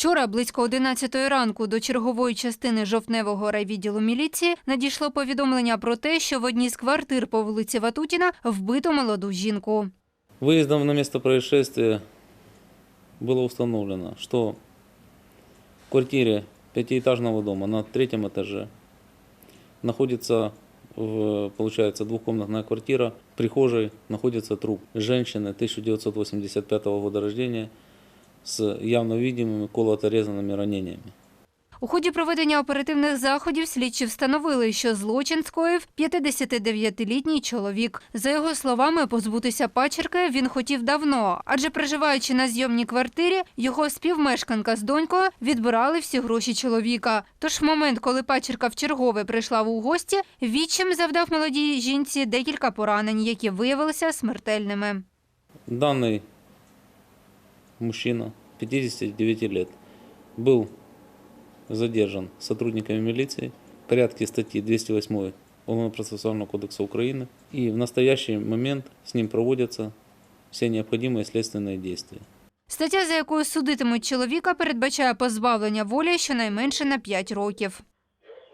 Вчора близько 11 ранку до чергової частини жовтневого райвідділу міліції надійшло повідомлення про те, що в одній з квартир по вулиці Ватутіна вбито молоду жінку. Выездом на место происшествия было установлено, что в квартире пятиэтажного дома на третьем этаже находится, в- получается, двухкомнатная квартира. В прихожей находится труп женщины 1985 года рождения с явно видимыми колото-резанными ранениями. У ході проведення оперативних заходів слідчі встановили, що злочин скоїв 59-літній чоловік. За його словами, позбутися пачерки він хотів давно, адже проживаючи на зйомній квартирі, його співмешканка з донькою відбирали всі гроші чоловіка. Тож в момент, коли пачерка вчергове прийшла у гості, відчим завдав молодій жінці декілька поранень, які виявилися смертельними. Данный мужчина, 59 лет, был задержан сотрудниками милиции в порядке статьи 208 Уголовно-процессуального кодекса Украины. И в настоящий момент с ним проводятся все необходимые следственные действия. Стаття, за якою судитимуть чоловіка, передбачає позбавлення волі щонайменше на 5 років.